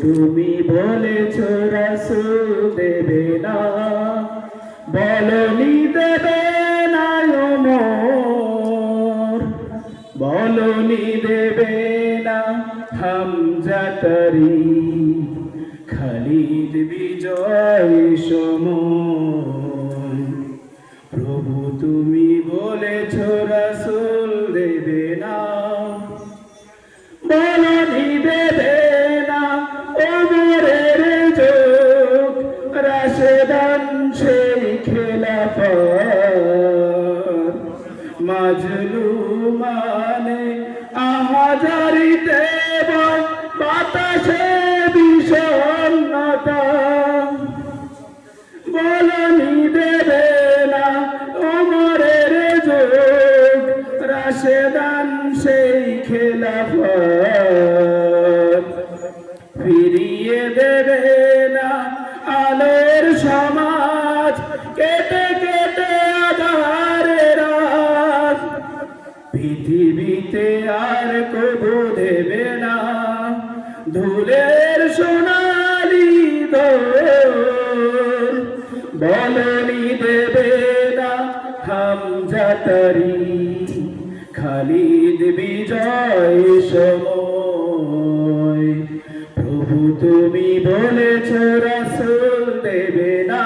তুমি বলেছ রাসুল দেবে না বলনি দেবে না বলনি দেবে না হামজাতারি খালিদ বিজয় মাজলু মানে আহাজারিতে বল বাতাসে বিষণ্ণতা। বলনি দেবে না ওমরের যোগ, রাশেদান সেই খেলাফত। ফিরিয়ে দেবে না আলোর সমাজ কেটে কবু দেবে না ধুলের সোনালি দোল। বলনি দেবে না হামজাতারি খালিদ বিজয় সময়। প্রভু তুমি বলেছ রাসুল দেবে না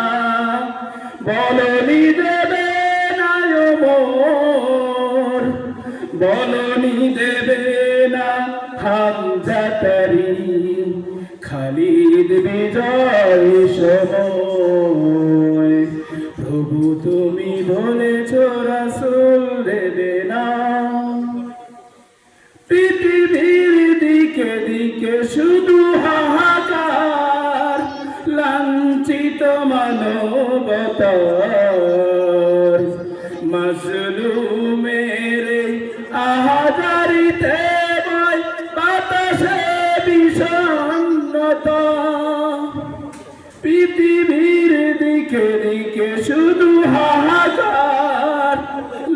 বলনি দেবে না বলনি দেবে হামজাতারি খালিদ বিজয় সময়। প্রভু তুমি বলেছ, রাসুল দেবে পৃথিবীর দিকে দিকে শুধু হাহাকার, লাঞ্ছিত মানবতার। এই আহাজারিতে দিকে দিকে শুধু হাহাকার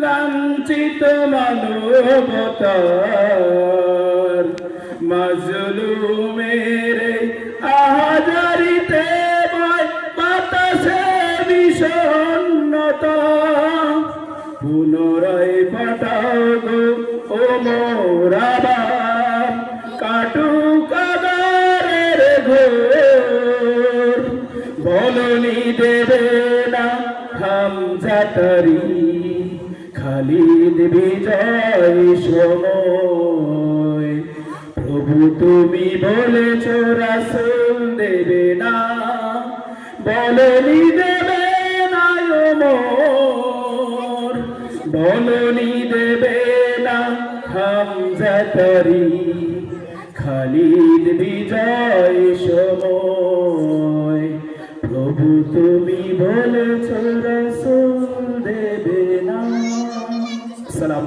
লাঞ্ছিত মানবতার। মাজলুমের আহাজারিতে বাতাসে বিষণ্ণতা। পুনরায় পাঠাও ও মোরাবার বলনি দেবে না হামজাতারি খালিদ বিজয় সময়। প্রভু তুমি বলেছ, রাসুল দেবে না। বলনি দেবে না ওমর বলনি দেবে না হামজাতারি খালিদ বিজয় সময়। শুধু তুমি বলেছ রসুল দেবে না। সালাম